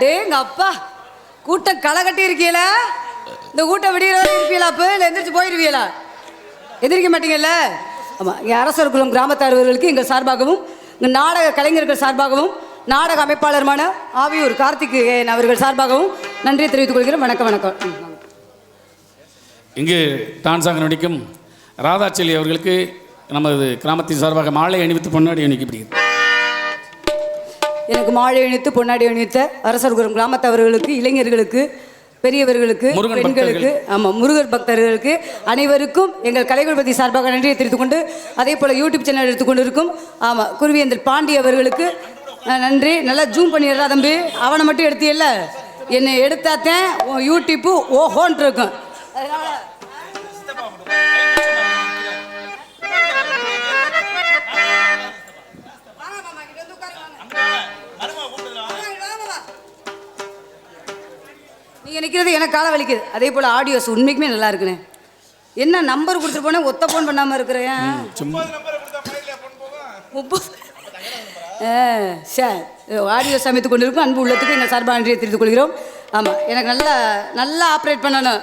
டேங்க அப்பா கூட்டம் களை கட்டி இருக்கீல இந்த கூட்டம் விடிய இருப்பீங்களா அப்போ? இல்லை எந்திரிச்சு போயிருவீங்களா? எந்திரிக்க மாட்டீங்கல்ல? ஆமாம் இங்கே அரசர் குலம் கிராமத்தாரர்களுக்கு எங்கள் சார்பாகவும் இங்கே நாடக கலைஞர்கள் சார்பாகவும் நாடக அமைப்பாளருமான ஆவியூர் கார்த்திகேயன் அவர்கள் சார்பாகவும் நன்றியை தெரிவித்துக் கொள்கிறேன். வணக்கம் வணக்கம். இங்கு டான்ஸாக நடிக்கும் ராதாச்செல்வி அவர்களுக்கு நமது கிராமத்தின் சார்பாக மாலை அணிவித்து பொன்னாடி அணிக்கப்படுகிறது எனக்கு மாலை அணித்து பொன்னாடி அணிவித்த அரசர் குலம் கிராமத்தவர்களுக்கு இளைஞர்களுக்கு பெரியவர்களுக்கு பெண்களுக்கு ஆமாம் முருகர் பக்தர்களுக்கு அனைவருக்கும் எங்கள் கலைகுலபதி சார்பாக நன்றியை தெரிவித்துக் கொண்டு அதே போல் யூடியூப் சேனல் எடுத்துக்கொண்டு இருக்கும் ஆமாம் குருவியந்தர் பாண்டி அவர்களுக்கு நன்றி. நல்லா ஜூம் பண்ணிடுறா தம்பி. அவனை மட்டும் எடுத்தியல்ல. என்னை எடுத்தாத்தேன் யூடியூப்பு ஓஹோன்ட்டு இருக்கும் அதனால நீங்க நிற்கிறது எனக்கு காலை வலிக்குது. அதே போல் ஆடியோஸ் உண்மைக்குமே நல்லா இருக்குண்ணே என்ன நம்பர் கொடுத்துட்டு போனேன் ஒத்த ஃபோன் பண்ணாமல் இருக்கிறேன் சார் ஆடியோ சமைத்து கொண்டிருக்கும் அன்பு உள்ளத்துக்கு எங்கள் சார்பாக நன்றியை தெரிவித்துக் கொள்கிறோம். ஆமாம் எனக்கு நல்லா நல்லா ஆப்ரேட் பண்ணணும்.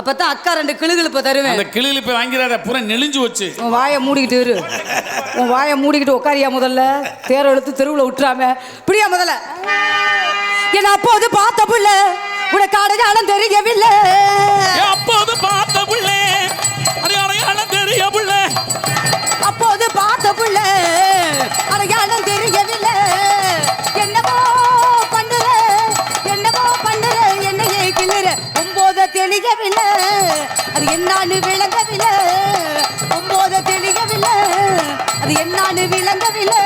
அப்போ தான் அக்கா ரெண்டு கிளுகிழுப்பை தருவேன். அந்த கிளியில் போய் வாங்கிறாத பூரா நெளிஞ்சு வச்சு உன் வாயை மூடிக்கிட்டு இரு. உன் வாயை மூடிக்கிட்டு உட்காரியா முதல்ல? தேர எடுத்து தெருவில் விட்டுறாம. பிடியா முதல்ல. என்ன அப்போது பார்த்த புள்ள. உனக்கு அடையாளம் தெரியவில்லை. அப்போது பார்த்த புள்ளே அடையாளம் தெரிய புள்ளே. அப்போது பார்த்த புள்ள அடையாளம் தெரியவில்லை. என்னவோ பண்ணுற என்னவோ பண்ணுற என்னையே கிளற ஒம்போத தெளியவில்லை. அது என்னான்னு விளங்கவில்லை. ஒம்போத தெளியவில்லை. அது என்னான்னு விளங்கவில்லை.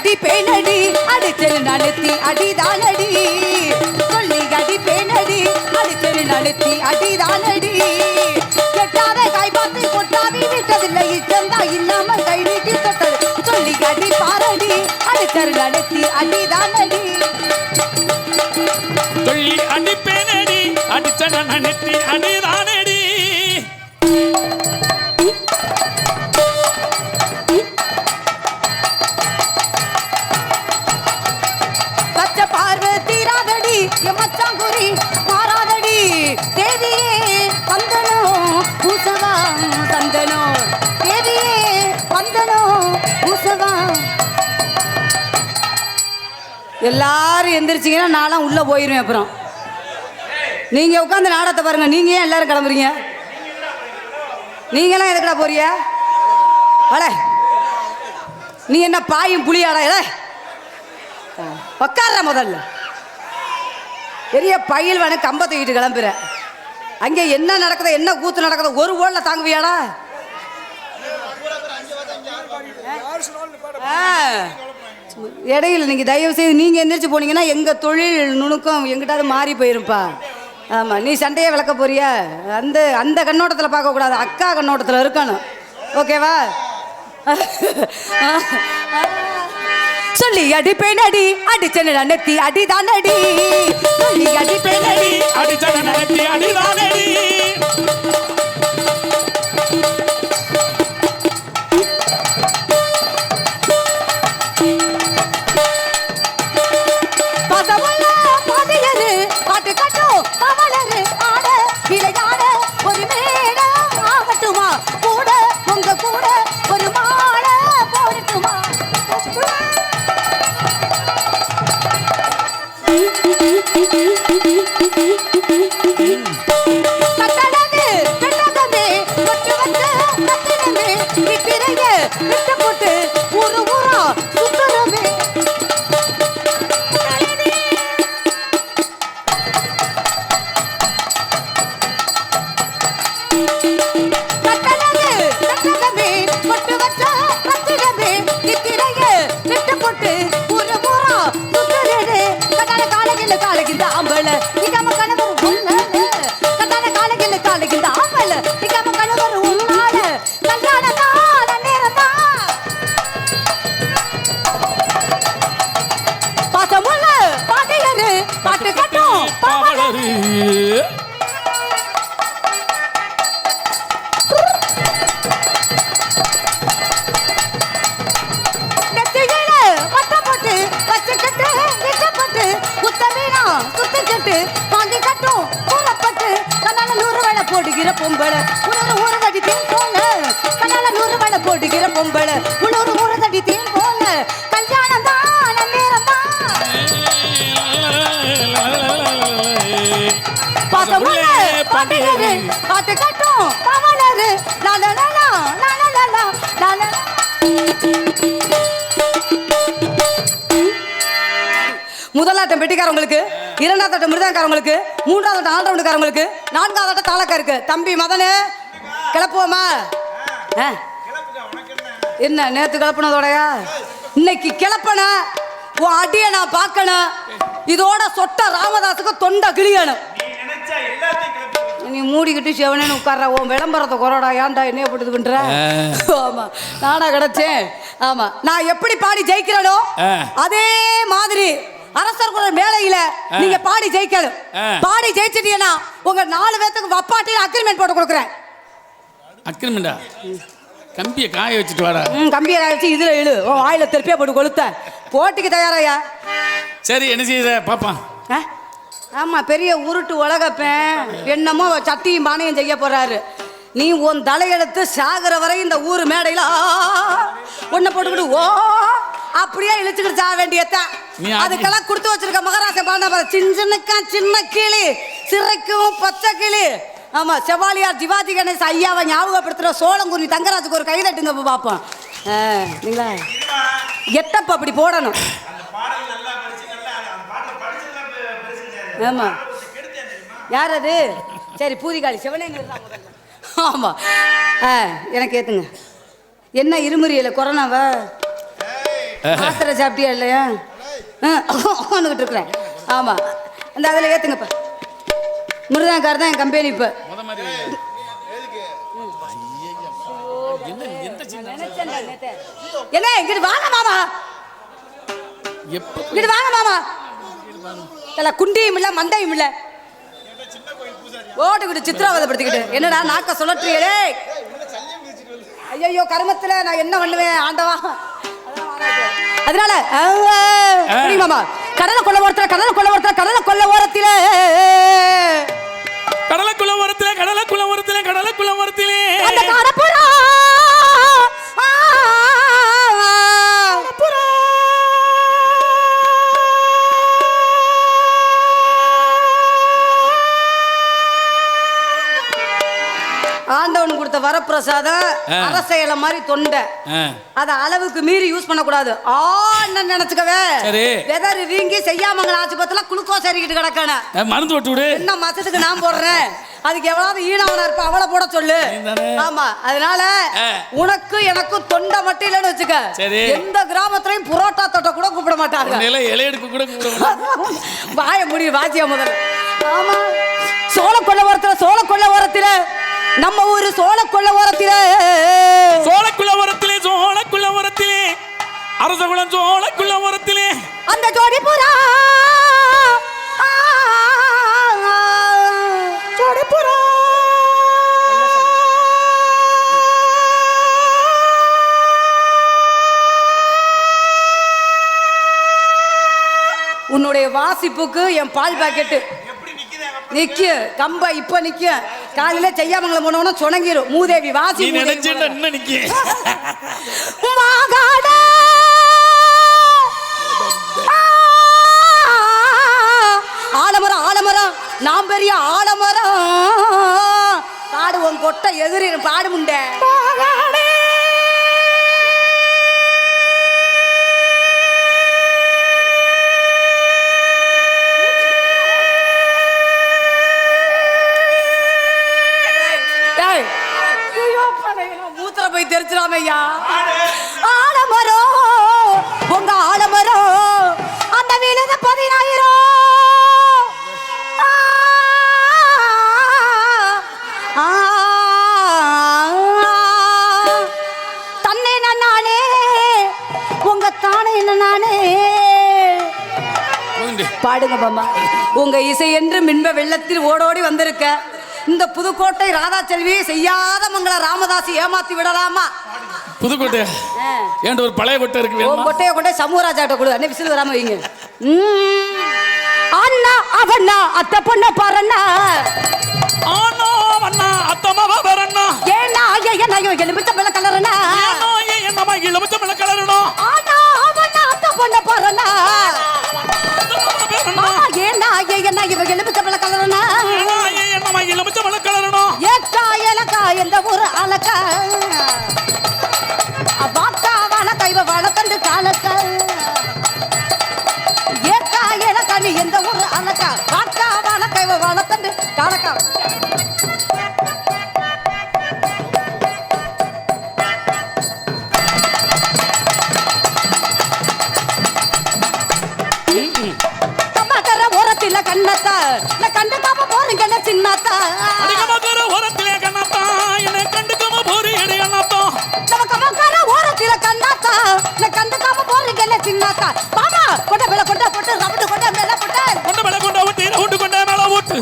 அடி பேனடி அடிச்சல் நழுத்தி அடிதானடி சொல்லி அடி பேனடி அடிச்சல் நழுத்தி அடிதானடி எட்டாத கைபாத்தை கொட்டாவி விட்டதில்லை இச்சந்தா இல்லாம கை நீட்டி தொட்டது. சொல்லி அடி பாரடி அடிச்சல் நழுத்தி அடிதானடி சொல்லி அடி அடிப்பேனடி அடிச்சன நழுத்தி அடிதான் எல்லாரும் எந்திரிச்சிங்கன்னா நான்லாம் உள்ளே போயிடுவேன் அப்புறம். நீங்கள் உட்காந்து நாடகத்தை பாருங்கள் நீங்கள் ஏன் எல்லோரும் கிளம்புறீங்க? நீங்களாம் எதுக்கடா போறிய வட நீ என்ன பாயும் புளியாடா ஏ உக்காடுற முதல்ல. பெரிய பயில் வேணும் கம்ப தூக்கிட்டு கிளம்புற. அங்கே என்ன நடக்குது என்ன கூத்து நடக்குதோ ஒரு ஓடல தாங்குவியாடா? ஆ. இடையில நீங்கள் தயவு செய்து நீங்கள் எந்திரிச்சு போனீங்கன்னா எங்கள் தொழில் நுணுக்கம் எங்கிட்டாவது மாறி போயிருப்பா ஆமாம் நீ சண்டையை விளக்க போறியா? அந்த அந்த கண்ணோட்டத்தில் பார்க்கக்கூடாது. அக்கா கண்ணோட்டத்தில் இருக்கணும். ஓகேவா? சொல்லி அடி பெண் அடி அடிச்சன நெத்தி அடிதான் அடி. சொல்லி பெண் அடி அடி போடுகிற பொம்பளை. உணர்வு ஊற தடி தீன் போல. கண்ணால நூறு வேலை போடுகிற பொம்பளை. உணர்வு ஊற தடி தீன் போல. கல்யாணம் தான் நேரம் பாசமுள்ள பாட்டு கட்டும் பவளரு. லால லாலா லால லாலா லால முதலாட்டம் பெட்டிக்காரங்களுக்கு இரண்டாவது ஆட்டம் மிருதங்காரங்களுக்கு மூன்றாவது ஆட்டம் ஆண்டவனுக்காரங்களுக்கு நான்காவது ஆட்டம் தாளக்காருக்கு. தம்பி மதனு கிளப்புவோமா. என்ன நேத்து கிளப்புனதோடயா? இன்னைக்கு கிளப்பன உன் அடியை நான் பார்க்கணும் இதோட சொட்ட ராமதாஸுக்கு தொண்டை கிளியணும் நீ மூடிக்கிட்டு செவனேன்னு உட்கார்ற உன் விளம்பரத்தை குறடா ஏன்டா என்னைய போட்டு பண்ற ஆமா நானா கிடைச்சேன். ஆமா நான் எப்படி பாடி ஜெயிக்கிறேனோ. அதே மாதிரி அரசர் குரல் மேலையில நீங்க பாடி ஜெயிக்கணும். பாடி ஜெயிச்சிட்டீங்கன்னா உங்க நாலு பேத்துக்கு வப்பாட்டி அக்ரிமெண்ட் போட்டு கொடுக்குறேன் அக்கிரமிண்டா கம்பியை காய வச்சுட்டு வாடா ம் கம்பியை வச்சு இதுல இழு உன் வாயில திருப்பியா போட்டு கொளுத்த போட்டிக்கு தயாராயா சரி என்ன செய்யுத பாப்பா? ஆமா பெரிய உருட்டு உலகப்பேன் என்னமோ சட்டியும் பானையும் செய்ய போறாரு நீ உன் தலையெடுத்து சாகுற வரை இந்த ஊர் மேடையில ஆ, உன்னை போட்டுக்கிட்டு ஓ அப்படியே இழுச்சுக்கிட்டு சாக வேண்டியதான் அதுக்கெல்லாம் கொடுத்து வச்சிருக்க மகாராஜா பாண்டா சின்னக்கா சின்ன கிளி சிறைக்கும் பச்சை கிளி. ஆமா செவாலியார் சிவாஜி கணேஷ் ஐயாவை ஞாபகப்படுத்துற சோளங்குருவி தங்கராஜுக்கு ஒரு கைதட்டுங்க இப்ப பார்ப்போம். நீங்களா? எட்டப்ப அப்படி போடணும். ஆமா. யார் அது? சரி பூதிகாளி சிவனே ஆமா. ஆ எனக்கு ஏத்துங்க. என்ன இருமுறியல கொரோனாவா? மாத்திரை சாப்பிட்டியா இல்லையா? ஒன்றுக்கிட்டு இருக்கிறேன். ஆமா. அந்த அதில் ஏத்துங்கப்பா. முருகன்கார் தான் என் கம்பெனி இப்போ. என்ன இங்கிட்டு வாங்க மாமா. இங்கிட்டு வாங்க மாமா. இல்லை குண்டியும் இல்லை மந்தையும் இல்லை. ஓட்டுக்கிட்டு சித்திராவதப்படுத்திக்கிட்டு. என்னடா நாக்க சுழற்றியலே ஐயோ கருமத்தில் நான் என்ன பண்ணுவேன் ஆண்டவா? அதனால ஆ, புரியுமா மாமா? கடலை கொள்ள ஓரத்துல கடலை கொள்ள ஓரத்துல கடலை கொள்ள ஓரத்தில. ஓரத்திலே கடலைக்குள்ள ஓரத்திலே கடலைக்குள்ள ஓரத்திலே. அந்த காரப்புறா ஆண்டவன் கொடுத்த வரப்பிரசாதம். அரசையில மாதிரி தொண்டை. அத அளவுக்கு மீறி யூஸ் பண்ணக்கூடாது. ஆன்னு நினைச்சுக்கவே? சரி. வெதர் வீங்கி செய்யாமங்கல ஆஸ்பத்திரியில குளுக்கோஸ் ஏறிக்கிட்டு கிடக்கணும் ஆ, மருந்து போட்டு விடு. என்ன மாசத்துக்கு நான் போடுறேன்? அதுக்கு எவ்வளவு ஈனவனா இருப்ப அவளை போட சொல்லு? ஆமா அதனால. உனக்கு எனக்கும் தொண்டை மட்டும் இல்லைன்னு வச்சுக்க. எந்த கிராமத்துலயும் புரோட்டா தொட்ட கூட கூப்பிட மாட்டாங்க. வாய முடியும் வாத்தியா முதல்ல. ஆமா சோழ கொள்ள ஓரத்துல சோழ கொள்ள ஓரத்துல நம்ம ஊரு சோழ கொள்ள ஓரத்துல சோழக்குள்ள ஓரத்திலே சோழக்குள்ள ஓரத்திலே அரசகுளம் சோழக்குள்ள ஓரத்திலே அந்த ஜோடி புறா ஜோடி புறா உன்னுடைய வாசிப்புக்கு என் பால் பாக்கெட்டு. நிக்க கம்ப இப்ப நிக்க. காலையில செய்யாமங்களை போனவன சுணங்கிரும். மூதேவி வாசி ஆலமரம் ஆலமரம் நாம் பெரிய ஆலமரம். பாடு உன் கொட்டை எதிரி பாடு உங்க இசை என்று மின்ப வெள்ளத்தில் ஓடோடி வந்திருக்க. இந்த புதுக்கோட்டை ராதா செல்வி செய்யாத மங்கள ராமதாஸ் ஏமாத்தி விடலாமா? புதுக்கோட்டை. ஒரு பழைய கொட்டை இருக்கு கொட்டையை கொண்டே சமூகராஜாட்ட கொடு. அண்ணே விசில் வராம வைங்க. ம். அண்ணா அவண்ணா அத்தை பொண்ண பாருண்ணா. ஆனா அண்ணா அத்தமாவா வரண்ணா ஏன்னா ஐயா எலுமிச்ச பிள்ளை கலருண்ணா. ஒரு அலக்கா வாக்கா வழக்கா இவ வழக்கண்டு காலக்கா. ஏக்கா ஏலக்கா நீ எந்த ஒரு அலக்கா வாக்கா வழக்கா இவ வழக்கண்டு காலக்கா. கண்ணத்தா. நான் பாப்ப போறீங்கல்ல சின்னத்தா? அடிக்கமாக்கற நான் கண்டுக்காம போறீங்கல்ல சின்னத்தா. மாமா கொண்ட மேல கொண்ட போட்டு ரவுண்டு கொண்ட மேல போட்டு கொண்ட மேல கொண்ட ஊட்டி ரவுண்டு கொண்ட மேல ஊட்டு.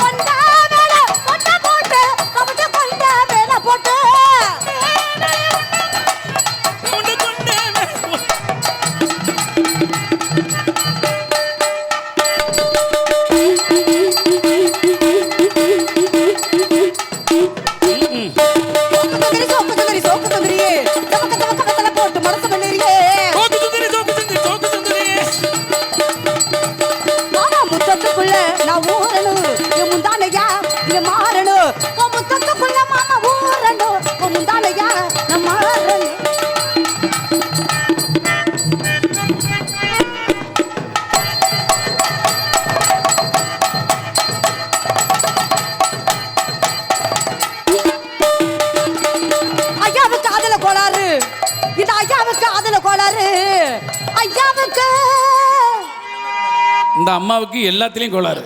அம்மாவுக்கு எல்லாத்துலயும் கோளாறு.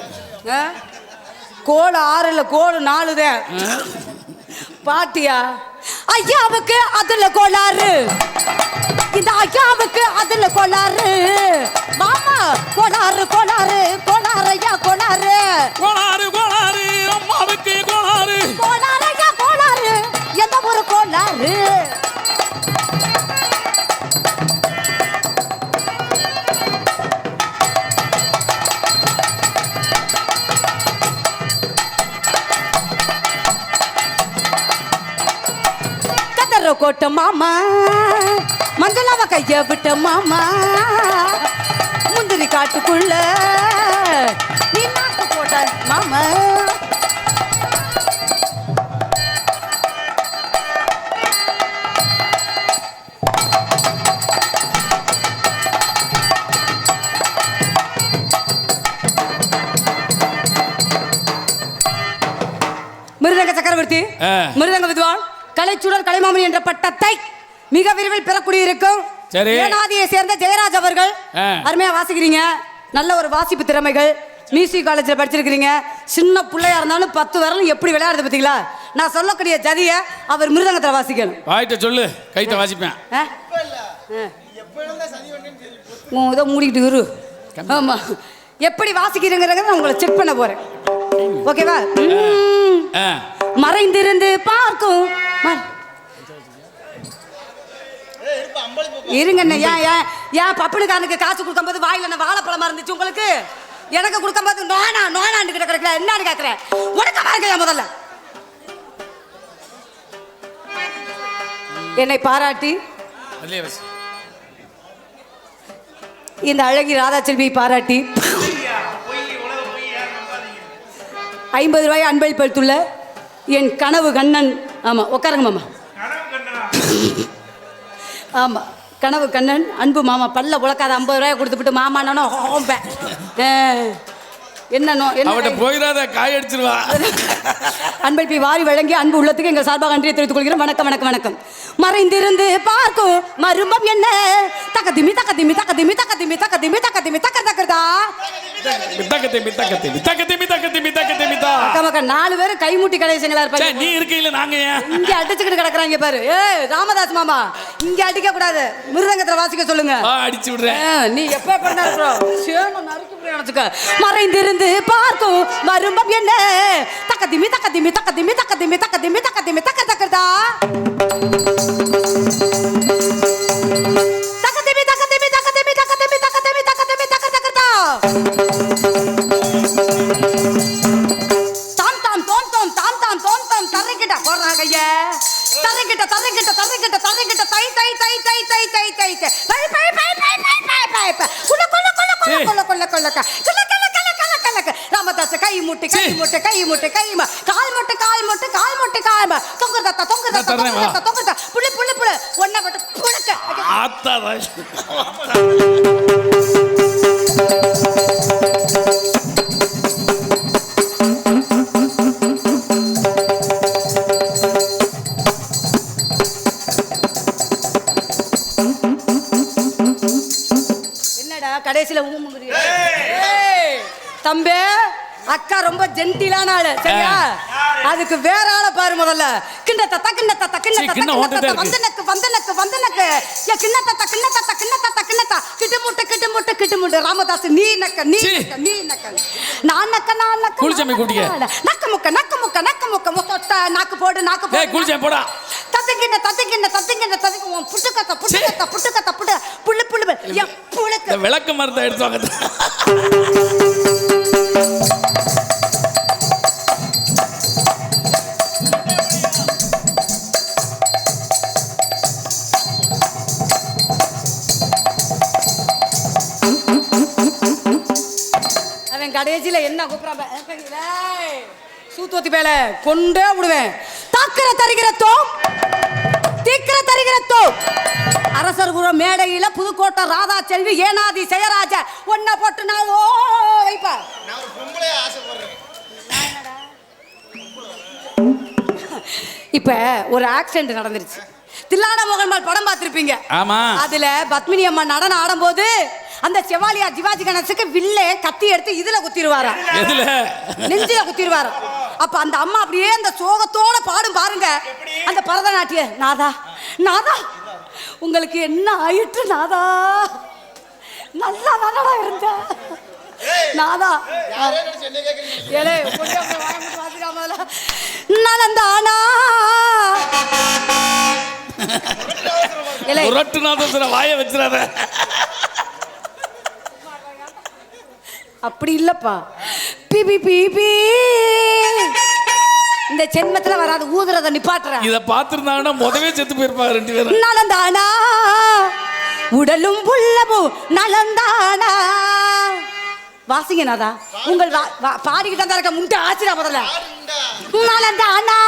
கோல் ஆறு இல்ல கோல் நாலு தான் பாட்டியா ஐயாவுக்கு அதுல கோளாறு. இந்த ஐயாவுக்கு அதுல கோளாறு. மாமா கோளாறு கோளாறு கோளாறு ஐயா கோளாறு. கோளாறு கோளாறு அம்மாவுக்கு கோளாறு. கோளாறு ஐயா கோளாறு. எந்த ஒரு கோளாறு? கோட்ட மாமா. மஞ்சளாவ கைய விட்ட மாமா. முந்திரி காட்டுக்குள்ள நீ நாக்கு போட்ட மாமா. மிருதங்க சக்கரவர்த்தி. மிருதங்க கலைச்சுடர் கலைமாமணி என்ற பட்டத்தை மிக விரைவில் பெறக்கூடிய இருக்கும். ஏனாதியை சேர்ந்த ஜெயராஜ் அவர்கள். அருமையா வாசிக்கிறீங்க. நல்ல ஒரு வாசிப்பு திறமைகள். மியூசிக் காலேஜில் படிச்சிருக்கிறீங்க. சின்ன பிள்ளையா இருந்தாலும் பத்து வரலும் எப்படி விளையாடுது பார்த்தீங்களா நான் சொல்லக்கூடிய ஜதியை அவர் மிருதங்கத்தில் வாசிக்கணும். வாயிட்ட சொல்லு. கைத்த வாசிப்பேன். உன் இதை மூடிக்கிட்டு இரு. ஆமா. எப்படி வாசிக்கிறீங்கிறத நான் உங்களை செக் பண்ண போறேன். ஓகேவா. மறைந்திருந்து பார்க்கும் இருங்க ஏன் ஏன் ஏன் பப்பனுக்காரனுக்கு காசு கொடுக்கும்போது வாயில என்ன வாழைப்பழமா இருந்துச்சு உங்களுக்கு? எனக்கு கொடுக்கும்போது நோனா நோனான்னு கிட்ட கிடக்கல என்னன்னு கேட்குறேன். உனக்கு பாருங்க முதல்ல. என்னை பாராட்டி. இந்த அழகி ராதாச்செல்வியை பாராட்டி. ஐம்பது ரூபாய் அன்பளிப்பளித்துள்ள என் கனவு கண்ணன் ஆமாம் உட்காருங்க மாமா. ஆமாம் கனவு கண்ணன் அன்பு மாமா பல்ல உழக்காத ஐம்பது ரூபாய் கொடுத்துவிட்டு மாமா நானும் ஹோம்பேன் என்ன நோ என்ன? அவட்ட போயிடாத காய அடிச்சிருவா. அன்பளிப்பை வாரி வழங்கி அன்பு உள்ளத்துக்கு எங்கள் சார்பாக நன்றியை தெரிவித்துக் கொள்கிறோம் வணக்கம் வணக்கம் வணக்கம். மறைந்திருந்து பார்க்கும் மருமம் என்ன? தக்கதிமி தக்கதிமி தக்கதிமி தக்கதிமி தக்கதிமி தக்கதிமி தக்க தக்கதா நாலு பேரும் கைமுட்டி கடைசிங்களா சே, இருப்பாங்க நீ இருக்கையில நாங்க இங்க அடிச்சுக்கிட்டு கிடக்குறாங்க பாரு. ஏய் ராமதாஸ் மாமா இங்க அடிக்க கூடாது. மிருதங்கத்துல வாசிக்க சொல்லுங்க. அடிச்சு விடுறேன். நீ எப்ப பண்ண சேனம் நறுக்கி செய்து பார்க்கும் வரும்பம் என்ன தக்க திமி தக்க திமி தக்க திமி தக்க திமி தக்க திமி தக்க திமி தக்க தக்கதா கடைசியில ஊமுங்குறிய தம்பி அக்கா ரொம்ப ஜென்டிலான ஆளு சரியா? அதுக்கு வேற ஆளை பாரு முதல்ல. கிண்ண தத்த கிண்ண தத்த கிண்ண தத்த தத்த. வந்தனக்கு வந்தனக்கு வந்தனக்கு. ஏ கிண்ண தத்த கிண்ண தத்த கிண்ண தத்த கிண்ண தா கிட்டு முட்டு கிட்டு முட்டு கிட்டு முட்டு. ராமதாஸ் நீ நக்க நீ. நக்க நீ நக்க. நான் நக்க நான் நக்க குளிச்சாமி கூட்டிக்க. நக்க முக்க நக்க முக்க நக்க முக்க. முத்தொட்ட நாக்கு போடு நாக்கு போடு. குளிச்சேன் போடா. தத்திக்கிண்ண தத்திக்கிண்ண தத்திக்கிண்ண தத்திக்கு உன் புட்டுக்கத்த புட்டுக்கத்த புட்டுக்கத்த புட்டு புள்ளு புள்ளு என் விளக்க மருந்தை எடுத்து கடைசியில என்ன கூப்பிடாம சூத்துவத்தி பேல கொண்டே விடுவேன். தாக்கிற தருகிற தோ தீக்கிர தருகிற தோ அரசர் குரு மேடையில புதுக்கோட்டை ராதா செல்வி ஏனாதி ஜெயராஜ ஒன்ன போட்டு நான் ஓ வைப்பா இப்ப ஒரு ஆக்சிடென்ட் நடந்துருச்சு. தில்லான மோகன்மால் படம் பார்த்திருப்பீங்க. ஆமா. அதுல பத்மினி அம்மா நடனம் ஆடும்போது அந்த செவாலியா சிவாஜி கணேசுக்கு வில்லே கத்தி எடுத்து இதுல குத்திடுவாரா எதுல? நெஞ்சில குத்திடுவாராம் அப்ப அந்த அம்மா அப்படியே அந்த சோகத்தோட பாடும் பாருங்க. அந்த பரதநாட்டிய நாதா நாதா உங்களுக்கு என்ன ஆயிட்டு நாதா? நல்லா தானடா இருந்த நாதா ஏழே நலந்தானா? புரட்டு நாதத்துல வாய வச்சிடாத. அப்படி இல்லப்பா. பிபி பிபி இந்த ஜென்மத்துல வராது ஊதுறத நிப்பாட்டுறேன். இத பாத்துருந்தாங்கன்னா முதவே செத்து போயிருப்பாங்க ரெண்டு பேரும். நலந்தானா? உடலும் உள்ளமும் நலந்தானா? வாசிங்க நாதா உங்கள் பாடிக்கிட்டு தான் இருக்க முண்டை ஆச்சிரா முதல்ல. நலந்தானா?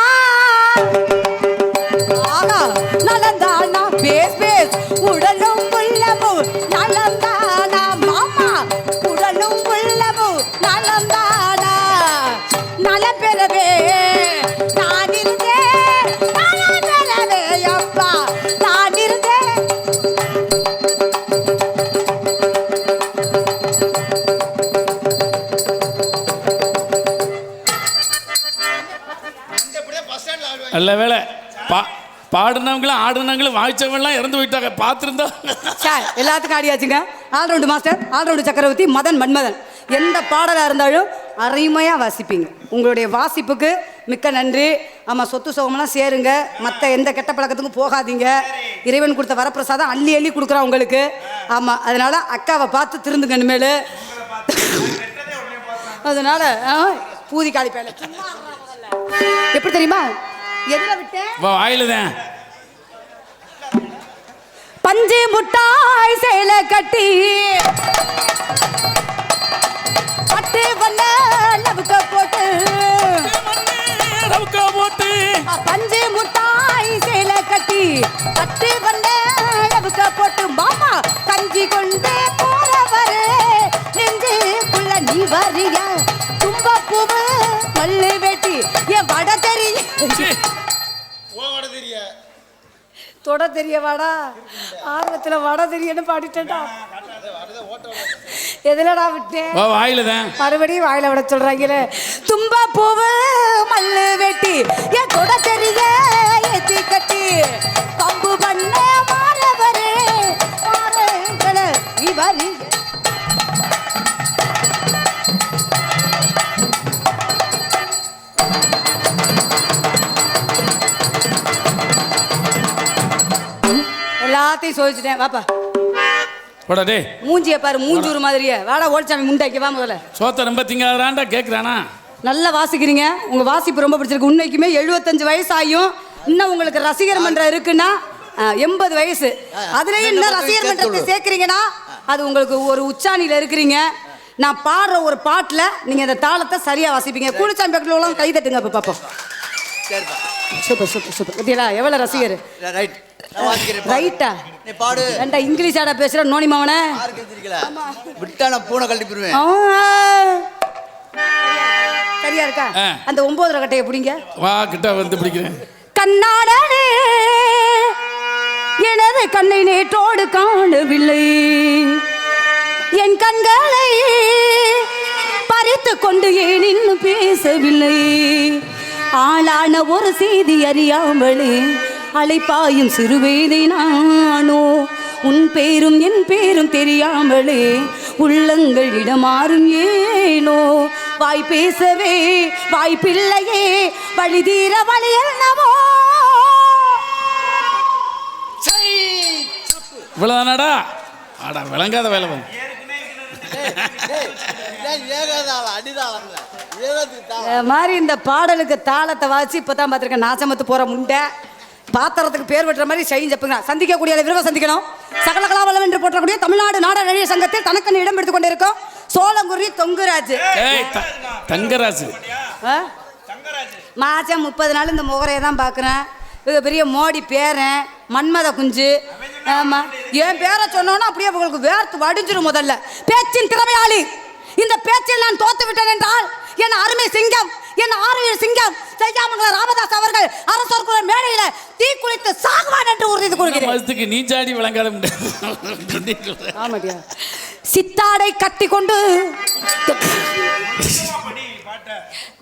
ஆடுனவங்களும் ஆடுனவங்களும் வாய்ச்சவங்களாம் இறந்து போயிட்டாங்க. பார்த்துருந்தா? சார் எல்லாத்துக்கும் ஆடியாச்சுங்க. ஆல்ரவுண்டு மாஸ்டர் ஆல்ரவுண்டு சக்கரவர்த்தி மதன் மன்மதன். எந்த பாடலாக இருந்தாலும் அருமையாக வாசிப்பீங்க. உங்களுடைய வாசிப்புக்கு மிக்க நன்றி. ஆமாம் சொத்து சுகமெல்லாம் சேருங்க. மற்ற எந்த கெட்ட பழக்கத்துக்கும் போகாதீங்க. இறைவன் கொடுத்த வரப்பிரசாதம் அள்ளி அள்ளி கொடுக்குறான் உங்களுக்கு. ஆமாம் அதனால் அக்காவை பார்த்து திருந்துங்க இனிமேல். அதனால் பூதி காளி பேல. எப்படி தெரியுமா? எதில் விட்டேன் வாயில தான். பஞ்சு முட்டாய் சேலை கட்டி. பட்டு வண்ண லவுக்க போட்டு. ரவுக்கா போட்டு. பஞ்சு முட்டாய் சேலை கட்டி. பட்டு வண்ண லவுக்க போட்டு. மாமா கஞ்சி கொண்டு தொட தெரிய வாடா ஆர்வத்துல வட தெரியன்னு பாடிட்டேன்டா. எதுலடா விட்டேன் வாயில தான். மறுபடியும் வாயில விட சொல்றாங்களே. தும்பா பூவு மல்லு வெட்டி என் தொட தெரிய ஏத்தி கட்டி. கம்பு பண்ண மாறவரே மாறங்கள இவரி. எல்லாத்தையும் சோதிச்சிட்டேன். வாப்பா. போடா டே மூஞ்சிய பாரு மூஞ்சூர் மாதிரியே. வாடா ஓடிச்சாமி முண்டாக்கி வா முதல்ல. சோத்த ரொம்ப திங்காதான்டா கேட்குறானா நல்லா வாசிக்கிறீங்க. உங்க வாசிப்பு ரொம்ப பிடிச்சிருக்கு. உண்மைக்குமே எழுபத்தஞ்சு வயசு ஆயும் இன்னும் உங்களுக்கு ரசிகர் மன்றம் இருக்குன்னா எண்பது வயசு. அதுலயும் இன்னும் ரசிகர் மன்றத்தை சேர்க்குறீங்கன்னா அது உங்களுக்கு ஒரு உச்சாணியில இருக்கிறீங்க. நான் பாடுற ஒரு பாட்டுல நீங்க இந்த தாளத்தை சரியா வாசிப்பீங்க. கூலிச்சாமி பக்கத்துல உள்ளவங்க கை தட்டுங்க இப்ப பாப்போம். சரிப்பா. Super super super. பத்தியலா எவ்வளவு ரசிகர்? ரைட். ரைட்டா நீ பாடு. ஏன்டா இங்கிலீஷ் ஆடா பேசுற? நோனி மாவனே விட்டா நான் பூனை சரியா இருக்கா. அந்த ஒன்பது கட்டையை பிடிங்க. வா கிட்ட வந்து பிடிக்கிறேன். கண்ணாடனே எனது கண்ணை நேற்றோடு காணவில்லை. என் கண்களை பறித்து கொண்டு ஏன் இன்னும் பேசவில்லை? ஆளான ஒரு செய்தி அறியாமலே அழைப்பாயும் சிறுவேதை நானோ. உன் பேரும் என் பேரும் தெரியாமலே உள்ளங்கள் இடமாறும் ஏனோ. வாய் பேசவே வாய்ப்பில்லையே வழி தீர இவ்வளோதானாடா ஆடா விளங்காத வேலை மாதிரி இந்த பாடலுக்கு தாளத்தை வாசி இப்போ தான் பார்த்துருக்கேன் நாசமத்து போகிற முண்டை. பாத்திரத்துக்கு பேர் வெட்டுற மாதிரி செய்யும் செப்புங்க சந்திக்கக்கூடிய விரைவை சந்திக்கணும். சகல கலாவலம் என்று போற்றக்கூடிய தமிழ்நாடு நாடக சங்கத்தில் தனக்கு இடம் எடுத்துக் கொண்டிருக்கோம் சோளங்குருவி தொங்குராஜ். ஏய் த- தங்கராசு ஆ? மாசம் முப்பது நாள் இந்த முகரையை தான் பார்க்குறேன். இது பெரிய மோடி பேரன் மன்மத குஞ்சு. ஆமா. என் பேரை சொன்னோன்னா அப்படியே உங்களுக்கு வேர்த்து வடிஞ்சிரும் முதல்ல. பேச்சின் திறமையாளி. இந்த பேச்சில் நான் தோத்து விட்டேன் என்றால் என் அருமை சிங்கம் என் ஆறுயிர் சிங்கம் செய்யாமங்கல ராமதாஸ் அவர்கள் அரசர் குல மேடையில தீ குளித்து சாகுவான் என்று உறுதி கொள்கிறேன். மதத்துக்கு நீச்சாடி விளங்காத முடியாது ஆமாடியா. சித்தாடை கட்டி கொண்டு